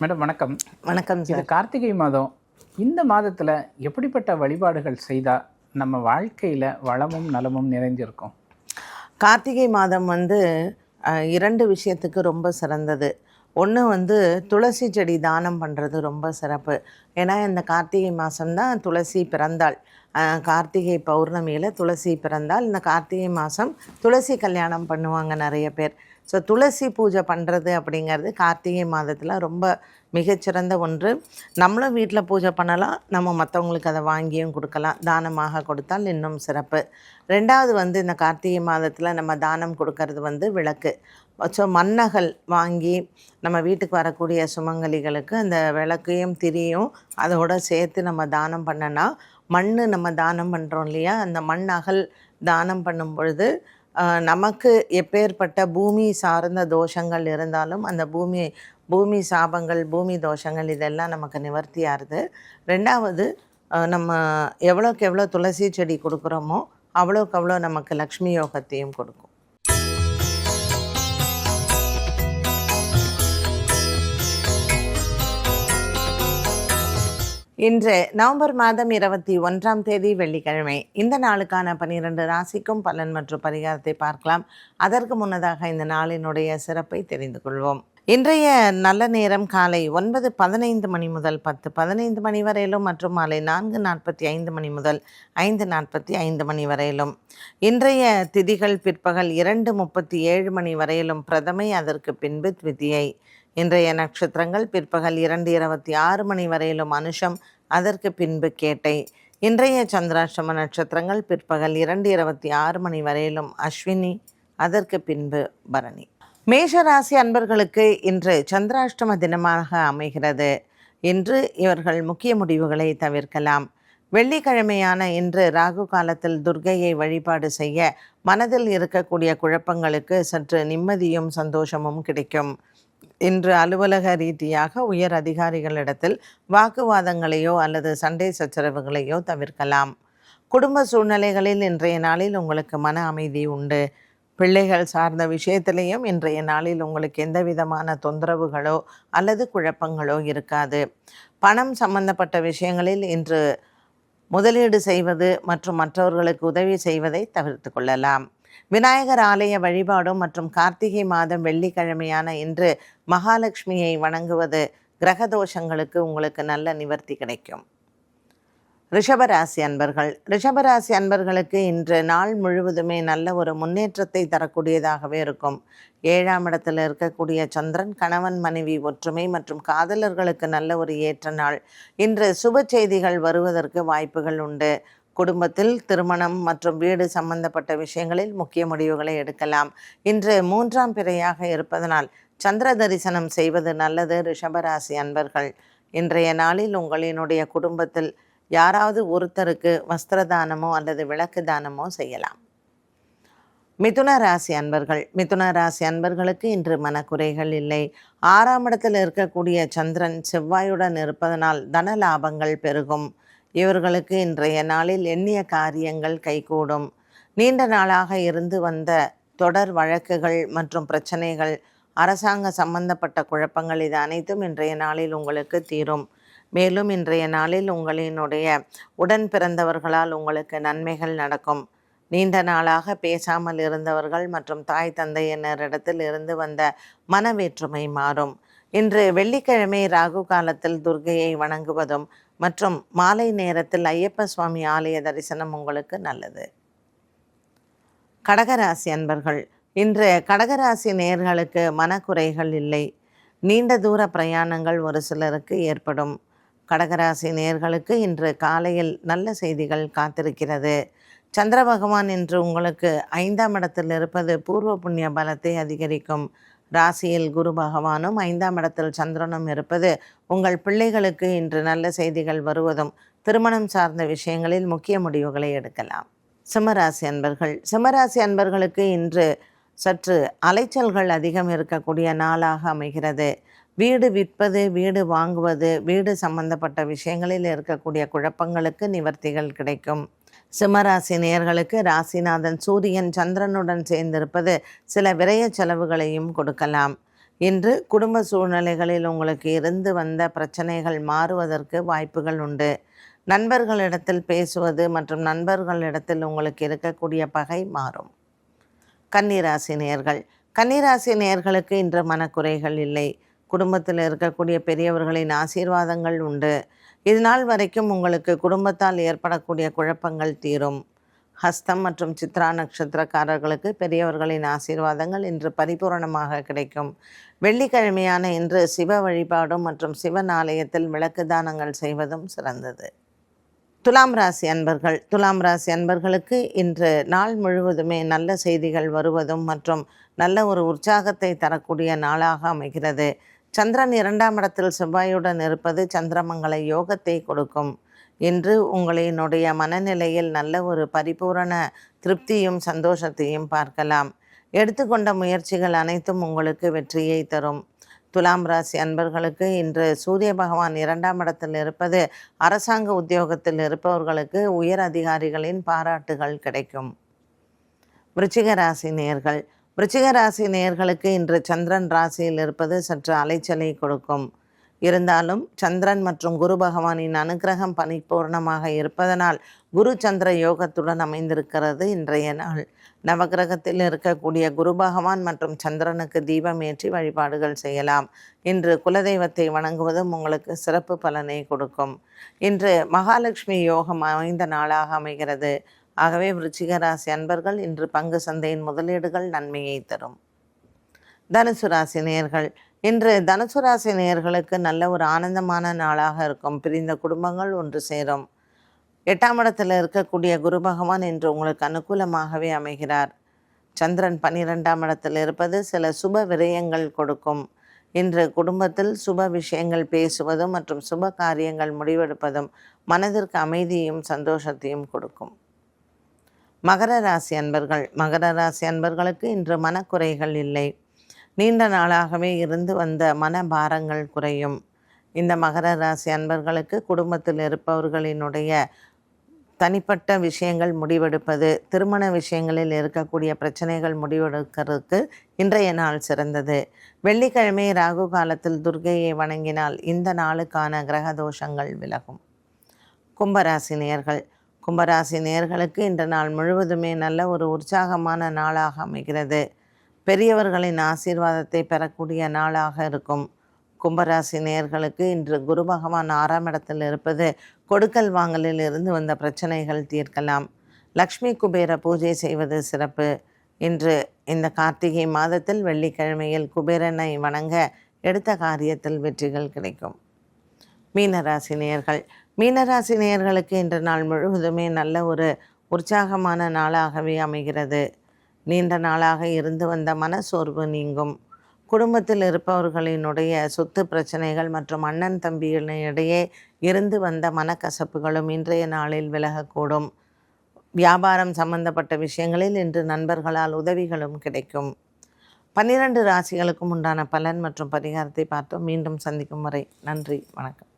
Madam வணக்கம். வணக்கம் இது சார். கார்த்திகை மாதம். இந்த மாதத்தில் எப்படிப்பட்ட வழிபாடுகள் செய்தால் நம்ம வாழ்க்கையில் வளமும் நலமும் நிறைஞ்சிருக்கும்? கார்த்திகை மாதம் வந்து இரண்டு விஷயத்துக்கு ரொம்ப சிறந்தது. ஒன்று வந்து துளசி செடி தானம் பண்ணுறது ரொம்ப சிறப்பு. ஏன்னா இந்த கார்த்திகை மாதம்தான் துளசி பிறந்தாள். கார்த்திகை பௌர்ணமியில் துளசி பிறந்தால் இந்த கார்த்திகை மாதம் துளசி கல்யாணம் பண்ணுவாங்க நிறைய பேர். ஸோ துளசி பூஜை பண்ணுறது அப்படிங்கிறது கார்த்திகை மாதத்தில் ரொம்ப மிகச்சிறந்த ஒன்று. நம்மளும் வீட்டில் பூஜை பண்ணலாம். நம்ம மற்றவங்களுக்கு அதை வாங்கியும் கொடுக்கலாம். தானமாக கொடுத்தால் இன்னும் சிறப்பு. ரெண்டாவது வந்து இந்த கார்த்திகை மாதத்தில் நம்ம தானம் கொடுக்கறது வந்து விளக்கு. ஸோ மண்ணகல் வாங்கி நம்ம வீட்டுக்கு வரக்கூடிய சுமங்கலிகளுக்கு அந்த விளக்கையும் திரியும் அதோட சேர்த்து நம்ம தானம் பண்ணனா மண் நம்ம தானம் பண்ணுறோம் இல்லையா? அந்த மண் அகல் தானம் பண்ணும் பொழுது நமக்கு எப்பேற்பட்ட பூமி சார்ந்த தோஷங்கள் இருந்தாலும் அந்த பூமி பூமி சாபங்கள் பூமி தோஷங்கள் இதெல்லாம் நமக்கு நிவர்த்தியாகுது ரெண்டாவது நம்ம எவ்வளோக்கு எவ்வளோ துளசி செடி கொடுக்குறோமோ அவ்வளோக்கு அவ்வளோ நமக்கு லக்ஷ்மி யோகத்தையும் கொடுக்கும். இன்று நவம்பர் மாதம் இருபத்தி ஒன்றாம் தேதி வெள்ளிக்கிழமை. இந்த நாளுக்கான பனிரெண்டு ராசிக்கும் பலன் மற்றும் பரிகாரத்தை பார்க்கலாம். அதற்கு முன்னதாக இந்த நாளினுடைய சிறப்பை தெரிந்து கொள்வோம். இன்றைய நல்ல நேரம் காலை ஒன்பது பதினைந்து மணி முதல் பத்து பதினைந்து மணி வரையிலும் மற்றும் மாலை நான்கு நாற்பத்தி ஐந்து மணி முதல் ஐந்து நாற்பத்தி ஐந்து மணி வரையிலும். இன்றைய திதிகள் பிற்பகல் இரண்டு முப்பத்தி ஏழு மணி வரையிலும் பிரதமை அதற்கு பின்பு த்விதியை இன்றைய நட்சத்திரங்கள் பிற்பகல் இரண்டு இருபத்தி ஆறு மணி வரையிலும் அனுஷம் அதற்கு பின்பு கேட்டை. இன்றைய சந்திராஷ்டம நட்சத்திரங்கள் பிற்பகல் இரண்டு இருபத்தி ஆறு மணி வரையிலும் அஸ்வினி அதற்கு பின்பு பரணி. மேஷராசி அன்பர்களுக்கு இன்று சந்திராஷ்டம தினமாக அமைகிறது. இன்று இவர்கள் முக்கிய முடிவுகளை தவிர்க்கலாம். வெள்ளிக்கிழமையான இன்று ராகு காலத்தில் துர்க்கையை வழிபாடு செய்ய மனதில் இருக்கக்கூடிய குழப்பங்களுக்கு சற்று நிம்மதியும் சந்தோஷமும் கிடைக்கும். இன்று அலுவலக ரீதியாக உயர் அதிகாரிகளிடத்தில் வாக்குவாதங்களையோ அல்லது சண்டை சச்சரவுகளையோ தவிர்க்கலாம். குடும்ப சூழ்நிலைகளில் இன்றைய நாளில் உங்களுக்கு மன அமைதி உண்டு. பிள்ளைகள் சார்ந்த விஷயத்திலையும் இன்றைய நாளில் உங்களுக்கு எந்த விதமான தொந்தரவுகளோ அல்லது குழப்பங்களோ இருக்காது. பணம் சம்பந்தப்பட்ட விஷயங்களில் இன்று முதலீடு செய்வது மற்றும் மற்றவர்களுக்கு உதவி செய்வதை தவிர்த்து கொள்ளலாம். விநாயகர் ஆலய வழிபாடும் மற்றும் கார்த்திகை மாதம் வெள்ளிக்கிழமையான இன்று மகாலட்சுமியை வணங்குவது கிரகதோஷங்களுக்கு உங்களுக்கு நல்ல நிவர்த்தி கிடைக்கும். ரிஷபராசி அன்பர்கள் ரிஷபராசி அன்பர்களுக்கு இன்று நாள் முழுவதுமே நல்ல ஒரு முன்னேற்றத்தை தரக்கூடியதாகவே இருக்கும். ஏழாம் இடத்தில் இருக்கக்கூடிய சந்திரன் கணவன் மனைவி ஒற்றுமை மற்றும் காதலர்களுக்கு நல்ல ஒரு ஏற்ற நாள். இன்று சுப செய்திகள் வருவதற்கு வாய்ப்புகள் உண்டு. குடும்பத்தில் திருமணம் மற்றும் வீடு சம்பந்தப்பட்ட விஷயங்களில் முக்கிய முடிவுகளை எடுக்கலாம். இன்று மூன்றாம் பிறையாக இருப்பதனால் சந்திர தரிசனம் செய்வது நல்லது ரிஷபராசி அன்பர்கள். இன்றைய நாளில் உங்களினுடைய குடும்பத்தில் யாராவது ஒருத்தருக்கு வஸ்திர தானமோ அல்லது விளக்கு தானமோ செய்யலாம். மிதுன ராசி அன்பர்கள். மிதுன ராசி அன்பர்களுக்கு இன்று மனக்குறைகள் இல்லை. ஆறாம் இடத்தில் இருக்கக்கூடிய சந்திரன் செவ்வாயுடன் இருப்பதனால் தன லாபங்கள் பெருகும். இவர்களுக்கு இன்றைய நாளில் எண்ணிய காரியங்கள் கைகூடும். நீண்ட நாளாக இருந்து வந்த தொடர் வழக்குகள் மற்றும் பிரச்சனைகள் அரசாங்க சம்பந்தப்பட்ட குழப்பங்கள் இது அனைத்தும் இன்றைய நாளில் உங்களுக்கு தீரும். மேலும் இன்றைய நாளில் உங்களினுடைய உடன் பிறந்தவர்களால் உங்களுக்கு நன்மைகள் நடக்கும். நீண்ட நாளாக பேசாமல் இருந்தவர்கள் மற்றும் தாய் தந்தையினரிடத்தில் இருந்து வந்த மனவேற்றுமை மாறும். இன்று வெள்ளிக்கிழமை ராகு காலத்தில் துர்க்கையை வணங்குவதும் மற்றும் மாலை நேரத்தில் ஐயப்ப சுவாமி ஆலய தரிசனம் உங்களுக்கு நல்லது. கடகராசி அன்பர்கள் இன்று கடகராசி நேர்களுக்கு மனக்குறைகள் இல்லை. நீண்ட தூர பிரயாணங்கள் ஒரு சிலருக்கு ஏற்படும். கடகராசி நேர்களுக்கு இன்று காலையில் நல்ல செய்திகள் காத்திருக்கிறது. சந்திர பகவான் இன்று உங்களுக்கு ஐந்தாம் இடத்தில் இருப்பது பூர்வ புண்ணிய பலத்தை அதிகரிக்கும். ராசியில் குரு பகவானும் ஐந்தாம் இடத்தில் சந்திரனும் இருப்பது உங்கள் பிள்ளைகளுக்கு இன்று நல்ல செய்திகள் வருவதும் திருமணம் சார்ந்த விஷயங்களில் முக்கிய முடிவுகளை எடுக்கலாம். சிம்மராசி அன்பர்கள் சிம்மராசி அன்பர்களுக்கு இன்று சற்று அலைச்சல்கள் அதிகம் இருக்கக்கூடிய நாளாக அமைகிறது. வீடு விற்பது வீடு வாங்குவது வீடு சம்பந்தப்பட்ட விஷயங்களில் இருக்கக்கூடிய குழப்பங்களுக்கு நிவர்த்திகள் கிடைக்கும். சிம்மராசி நேயர்களுக்கு ராசிநாதன் சூரியன் சந்திரனுடன் சேர்ந்திருப்பது சில விரய செலவுகளையும் கொடுக்கலாம். இன்று குடும்ப சூழ்நிலைகளில் உங்களுக்கு இருந்து வந்த பிரச்சனைகள் மாறுவதற்கு வாய்ப்புகள் உண்டு. நண்பர்களிடத்தில் பேசுவது மற்றும் நண்பர்களிடத்தில் உங்களுக்கு இருக்கக்கூடிய பகை மாறும். கன்னிராசி நேர்கள் கன்னிராசி நேர்களுக்கு இன்று மனக்குறைகள் இல்லை. குடும்பத்தில் இருக்கக்கூடிய பெரியவர்களின் ஆசீர்வாதங்கள் உண்டு. இதுநாள் வரைக்கும் உங்களுக்கு குடும்பத்தால் ஏற்படக்கூடிய குழப்பங்கள் தீரும். ஹஸ்தம் மற்றும் சித்ரா நட்சத்திரக்காரர்களுக்கு பெரியவர்களின் ஆசீர்வாதங்கள் இன்று பரிபூரணமாக கிடைக்கும். வெள்ளிக்கிழமையான இன்று சிவ வழிபாடும் மற்றும் சிவன் ஆலயத்தில் விளக்கு தானங்கள் செய்வதும் சிறந்தது. துலாம் ராசி அன்பர்கள் துலாம் ராசி அன்பர்களுக்கு இன்று நாள் முழுவதுமே நல்ல செய்திகள் வருவதும் மற்றும் நல்ல ஒரு உற்சாகத்தை தரக்கூடிய நாளாக அமைகிறது. சந்திரன் இரண்டாம் இடத்தில் செவ்வாயுடன் இருப்பது சந்திரமங்கல யோகத்தை கொடுக்கும். என்று உங்களினுடைய மனநிலையில் நல்ல ஒரு பரிபூரண திருப்தியும் சந்தோஷத்தையும் பார்க்கலாம். எடுத்துக்கொண்ட முயற்சிகள் அனைத்தும் உங்களுக்கு வெற்றியை தரும். துலாம் ராசி அன்பர்களுக்கு இன்று சூரிய பகவான் இரண்டாம் இடத்தில் இருப்பது அரசாங்க உத்தியோகத்தில் இருப்பவர்களுக்கு உயர் அதிகாரிகளின் பாராட்டுகள் கிடைக்கும். விருச்சிக ராசி நேர்கள் விருச்சிக ராசி நேயர்களுக்கு இன்று சந்திரன் ராசியில் இருப்பது சற்று அலைச்சலை கொடுக்கும். இருந்தாலும் சந்திரன் மற்றும் குரு பகவானின் அனுகிரகம் பரிபூர்ணமாக இருப்பதனால் குரு சந்திர யோகத்துடன் அமைந்திருக்கிறது இன்றைய நாள். நவகிரகத்தில் இருக்கக்கூடிய குரு பகவான் மற்றும் சந்திரனுக்கு தீபம் ஏற்றி வழிபாடுகள் செய்யலாம். இன்று குலதெய்வத்தை வணங்குவதும் உங்களுக்கு சிறப்பு பலனை கொடுக்கும். இன்று மகாலட்சுமி யோகம் அமைந்த நாளாக அமைகிறது. ஆகவே விருச்சிக ராசி அன்பர்கள் இன்று பங்கு சந்தையின் முதலீடுகள் நன்மையை தரும். தனுசு ராசி நேர்கள் இன்று தனுசு ராசி நேர்களுக்கு நல்ல ஒரு ஆனந்தமான நாளாக இருக்கும். பிரிந்த குடும்பங்கள் ஒன்று சேரும். எட்டாம் இடத்தில் இருக்கக்கூடிய குரு பகவான் இன்று உங்களுக்கு அனுகூலமாகவே அமைகிறார். சந்திரன் பன்னிரெண்டாம் இடத்தில் இருப்பது சில சுப விரயங்கள் கொடுக்கும். இன்று குடும்பத்தில் சுப விஷயங்கள் பேசுவதும் மற்றும் சுப காரியங்கள் முடிவெடுப்பதும் மனதிற்கு அமைதியும் சந்தோஷத்தையும் கொடுக்கும். மகர ராசி அன்பர்கள் மகர ராசி அன்பர்களுக்கு இன்று மனக்குறைகள் இல்லை. நீண்ட நாளாகவே இருந்து வந்த மன பாரங்கள் குறையும். இந்த மகர ராசி அன்பர்களுக்கு குடும்பத்தில் இருப்பவர்களினுடைய தனிப்பட்ட விஷயங்கள் முடிவெடுப்பது திருமண விஷயங்களில் இருக்கக்கூடிய பிரச்சனைகள் முடிவெடுக்கிறதுக்கு இன்றைய நாள் சிறந்தது. வெள்ளிக்கிழமை ராகு காலத்தில் துர்க்கையை வணங்கினால் இந்த நாளுக்கான கிரக தோஷங்கள் விலகும். கும்பராசினியர்கள் கும்பராசி நேர்களுக்கு இந்த நாள் முழுவதுமே நல்ல ஒரு உற்சாகமான நாளாக அமைகிறது. பெரியவர்களின் ஆசீர்வாதத்தை பெறக்கூடிய நாளாக இருக்கும். கும்பராசி நேர்களுக்கு இன்று குரு பகவான் ஆறாம் இடத்தில் இருப்பது கொடுக்கல் வாங்கலில் இருந்து வந்த பிரச்சனைகள் தீர்க்கலாம். லக்ஷ்மி குபேர பூஜை செய்வது சிறப்பு. இன்று இந்த கார்த்திகை மாதத்தில் வெள்ளிக்கிழமையில் குபேரனை வணங்க எடுத்த காரியத்தில் வெற்றிகள் கிடைக்கும். மீனராசினியர்கள் மீனராசினியர்களுக்கு இன்று நாள் முழுவதுமே நல்ல ஒரு உற்சாகமான நாளாகவே அமைகிறது. நீண்ட நாளாக இருந்து வந்த மனசோர்வு நீங்கும். குடும்பத்தில் இருப்பவர்களினுடைய சொத்து பிரச்சனைகள் மற்றும் அண்ணன் தம்பிகளிடையே இருந்து வந்த மனக்கசப்புகளும் இன்றைய நாளில் விலகக்கூடும். வியாபாரம் சம்பந்தப்பட்ட விஷயங்களில் இன்று நண்பர்களால் உதவிகளும் கிடைக்கும். பன்னிரண்டு ராசிகளுக்கும் உண்டான பலன் மற்றும் பரிகாரத்தை பார்த்தோம். மீண்டும் சந்திக்கும் வரை நன்றி வணக்கம்.